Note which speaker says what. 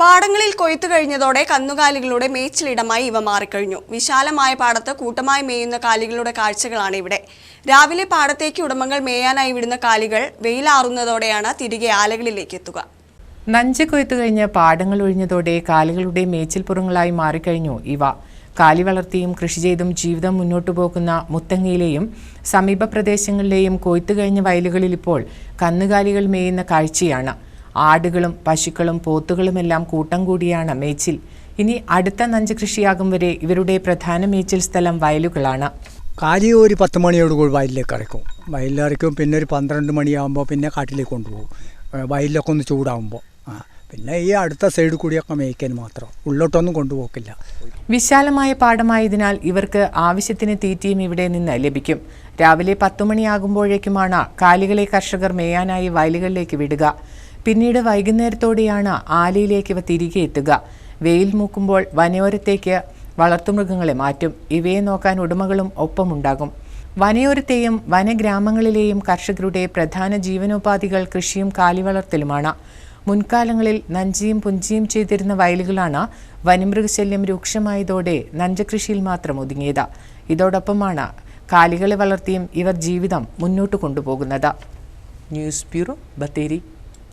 Speaker 1: പാടങ്ങളിൽ കൊയ്ത്തു കഴിഞ്ഞതോടെ കന്നുകാലികളുടെ മേച്ചിലിടമായി ഇവ മാറിക്കഴിഞ്ഞു. വിശാലമായ പാടത്ത് കൂട്ടമായി മേയുന്ന കാലികളുടെ കാഴ്ചകളാണ് ഇവിടെ. രാവിലെ പാടത്തേക്ക് ഉടമകൾ മേയാനായി വിടുന്ന കാലികൾ വെയിലാറുന്നതോടെയാണ് തിരികെ ആലകളിലേക്ക് എത്തുക.
Speaker 2: നഞ്ച് കൊയ്ത്തു കഴിഞ്ഞ് പാടങ്ങൾ ഒഴിഞ്ഞതോടെ കാലികളുടെ മേച്ചിൽപ്പുറങ്ങളായി മാറിക്കഴിഞ്ഞു ഇവ. കാലി വളർത്തിയും കൃഷി ചെയ്തും ജീവിതം മുന്നോട്ടു പോകുന്ന മുത്തങ്ങയിലെയും സമീപ പ്രദേശങ്ങളിലെയും കൊയ്ത്തു കഴിഞ്ഞ വയലുകളിൽ ഇപ്പോൾ കന്നുകാലികൾ മേയുന്ന കാഴ്ചയാണ്. ആടുകളും പശുക്കളും പോത്തുകളുമെല്ലാം കൂട്ടം കൂടിയാണ് മേച്ചിൽ. ഇനി അടുത്ത നഞ്ച് കൃഷിയാകും വരെ ഇവരുടെ പ്രധാന മേച്ചിൽ സ്ഥലം വയലുകളാണ്.
Speaker 3: കാലി ഒരു പത്ത് മണിയോട് കൂടി വയലിലേക്ക് ഇറക്കും. വയലിലിറക്കും പിന്നെ ഒരു പന്ത്രണ്ട് മണിയാകുമ്പോൾ പിന്നെ കാട്ടിലേക്ക് കൊണ്ടുപോകും. വയലിലൊക്കെ ഒന്ന് ചൂടാകുമ്പോൾ ആ പിന്നെ ഈ അടുത്ത സൈഡിൽ കൂടിയൊക്കെ മേയ്ക്കാൻ മാത്രം. ഉള്ളോട്ടൊന്നും കൊണ്ടുപോക്കില്ല.
Speaker 2: വിശാലമായ പാടമായതിനാൽ ഇവർക്ക് ആവശ്യത്തിന് തീറ്റയും ഇവിടെ നിന്ന് ലഭിക്കും. രാവിലെ പത്തു മണിയാകുമ്പോഴേക്കുമാണ് കാലികളെ കർഷകർ മേയാനായി വയലുകളിലേക്ക് വിടുക. പിന്നീട് വൈകുന്നേരത്തോടെയാണ് ആലയിലേക്ക് ഇവ തിരികെ എത്തുക. വെയിൽ മൂക്കുമ്പോൾ വനയോരത്തേക്ക് വളർത്തുമൃഗങ്ങളെ മാറ്റും. ഇവയെ നോക്കാൻ ഉടമകളും ഒപ്പമുണ്ടാകും. വനയോരത്തെയും വനഗ്രാമങ്ങളിലെയും കർഷകരുടെ പ്രധാന ജീവനോപാധികൾ കൃഷിയും കാലിവളർത്തലുമാണ്. മുൻകാലങ്ങളിൽ നഞ്ചിയും പുഞ്ചിയും ചെയ്തിരുന്ന വയലുകളാണ് വനമൃഗശല്യം രൂക്ഷമായതോടെ നഞ്ചകൃഷിയിൽ മാത്രം ഒതുങ്ങിയത്. ഇതോടൊപ്പമാണ് കാലികളെ വളർത്തിയും ഇവർ ജീവിതം മുന്നോട്ട് കൊണ്ടുപോകുന്നത്. News bureau Bathery.